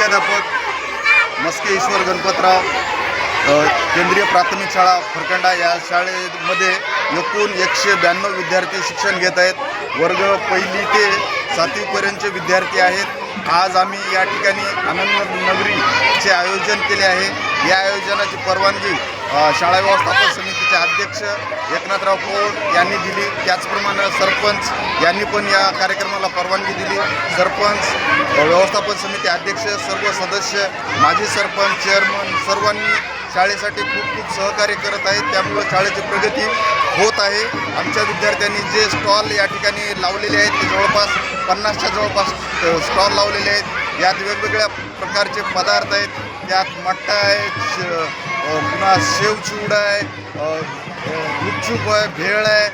मुख्याध्यापक मस्के ईश्वर गणपतराव केंद्रीय प्राथमिक शाळा फरकंडा या शाळेमध्ये एकूण एकशे ब्याण्णव विद्यार्थी शिक्षण घेत आहेत. वर्ग पहिली ते सातवीपर्यंतचे विद्यार्थी आहेत. आज आम्ही या ठिकाणी आनंद नगरीचे आयोजन केले आहे. या आयोजनाची परवानगी शाळा व्यवस्थापन समितीचे अध्यक्ष एकनाथराव पवार यांनी दिली. त्याचप्रमाणे सरपंच यांनी पण या कार्यक्रमाला परवानगी सरपंच व्यवस्थापन समिती अध्यक्ष सर्व सदस्य माजी सरपंच चेअरमन सर्वांनी शाळेसाठी खूप खूप सहकार्य करत आहेत. त्यामुळं शाळेची प्रगती होत आहे. आमच्या विद्यार्थ्यांनी जे स्टॉल या ठिकाणी लावलेले आहेत ते जवळपास पन्नासच्या जवळपास स्टॉल लावलेले आहेत. यात वेगवेगळ्या प्रकारचे पदार्थ आहेत. त्यात मट्टा आहे पुन्हा शेवचिवडा आहे गुपचूप आहे भेळ आहे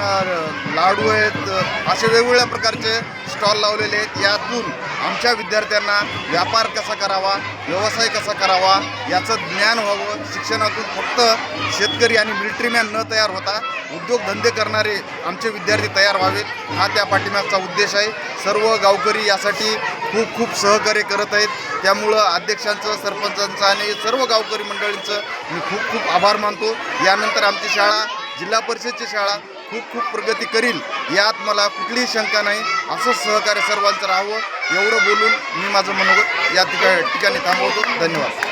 पुन्हा लाडू आहेत असे वेगवेगळ्या प्रकारचे स्टॉल लावलेले आहेत. यातून आमच्या विद्यार्थ्यांना व्यापार कसा करावा व्यवसाय कसा करावा याचं ज्ञान व्हावं. शिक्षणातून फक्त शेतकरी आणि मिलिटरीमॅन न तयार होता उद्योगधंदे करणारे आमचे विद्यार्थी तयार व्हावेत. हा त्या पाठिंब्याचा उद्देश आहे. सर्व गावकरी यासाठी खूप खूप सहकार्य करत आहेत. त्यामुळं अध्यक्षांचं सरपंचांचं आणि सर्व गावकरी मंडळींचं मी खूप खूप आभार मानतो. यानंतर आमची शाळा जिल्हा परिषदची शाळा खूप खूप प्रगती करील. यात मला कुठलीही शंका नाही. असंच सहकार्य सर्वांचं राहावं. एवढं बोलून मी माझं मनोगत या ठिकाणी थांबवतो. धन्यवाद.